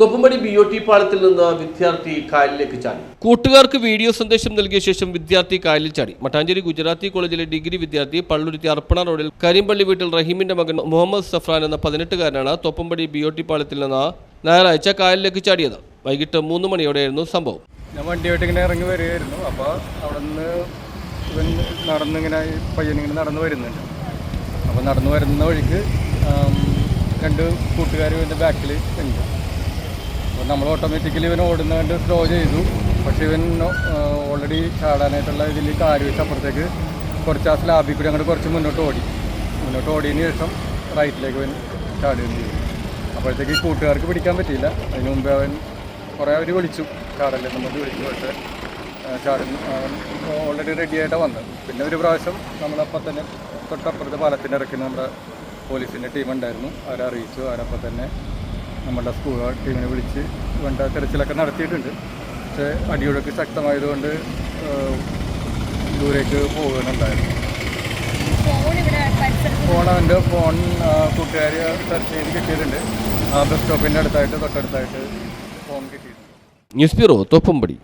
Thoppumpady B O T പാളത്തിൽ നിന്ന് വിദ്യാർത്ഥി കായലിലേക്ക് ചാടി. കൂട്ടുകാർക്ക് വീഡിയോ സന്ദേശം നൽകിയ ശേഷം വിദ്യാർത്ഥി കായലിൽ ചാടി. മട്ടാഞ്ചേരി ഗുജറാത്തി കോളേജിലെ ഡിഗ്രി വിദ്യാർത്ഥി പള്ളുരുത്തി അർപ്പണ റോഡിൽ കരിമ്പള്ളി വീട്ടിൽ റഹീമിന്റെ മകൻ മുഹമ്മദ് സഫ്രാൻ എന്ന പതിനെട്ടുകാരനാണ് തൊപ്പുംപടി ബി ഒ ടി പാളത്തിൽ നിന്ന് ഞായറാഴ്ച കായലിലേക്ക് ചാടിയത്. വൈകിട്ട് മൂന്ന് മണിയോടെയായിരുന്നു സംഭവം. ഞാൻ വണ്ടിയായിട്ട് ഇങ്ങനെ ഇറങ്ങി വരികയായിരുന്നു. അപ്പോൾ അവിടെ നിന്ന് ഇവൻ നടന്നിങ്ങനെ പയ്യനിങ്ങനെ നടന്നു വരുന്നുണ്ട്. അപ്പോൾ നടന്നു വരുന്ന വഴിക്ക് രണ്ട് കൂട്ടുകാർ ഇവന്റെ ബാക്കിൽ ഉണ്ട്. അപ്പോൾ നമ്മൾ ഓട്ടോമാറ്റിക്കലി ഇവൻ ഓടുന്ന കണ്ട് സ്ലോ ചെയ്തു. പക്ഷേ ഇവൻ ഓൾറെഡി ചാടാനായിട്ടുള്ള ഇതിൽ കാൽ വെച്ച് അപ്പുറത്തേക്ക് കുറച്ച് ആ സ്ലാബിൽ കൂടി അങ്ങോട്ട് കുറച്ച് മുന്നോട്ട് ഓടി. മുന്നോട്ട് ഓടിയതിന് ശേഷം റൈറ്റിലേക്ക് അവൻ ചാടുകയും ചെയ്തു. അപ്പോഴത്തേക്ക് കൂട്ടുകാർക്ക് പിടിക്കാൻ പറ്റിയില്ല. അതിന് മുമ്പേ അവൻ കുറേ അവർ വിളിച്ചു. ചാടല്ലേ നമ്മൾ വിളിച്ചു. പക്ഷേ ചാടുന്നു അവൻ ഓൾറെഡി റെഡി ആയിട്ടാണ് വന്നത്. പിന്നെ ഒരു പ്രാവശ്യം നമ്മളപ്പം തന്നെ തൊട്ടപ്പുറത്ത് പാലത്തിന്റെ ഇറക്കി നമ്മുടെ പോലീസിന്റെ ടീം ഉണ്ടായിരുന്നു. അവരെ അവരപ്പം തന്നെ നമ്മുടെ സ്കൂൾ ടീമിനെ വിളിച്ച് വേണ്ട തെരച്ചിലൊക്കെ നടത്തിയിട്ടുണ്ട്. പക്ഷേ അടിയൊഴുക്ക് ശക്തമായതുകൊണ്ട് ദൂരേക്ക് പോകുന്നുണ്ടായിരുന്നു ഫോൺ അവന്റെ ഫോൺ കൂട്ടുകാർ സെർച്ച് ചെയ്ത് കിട്ടിയിട്ടുണ്ട്. ആ ബസ് സ്റ്റോപ്പിന്റെ അടുത്തായിട്ട് തൊട്ടടുത്തായിട്ട് ഫോൺ കിട്ടിയിട്ടുണ്ട്. News bureau Thoppumpady.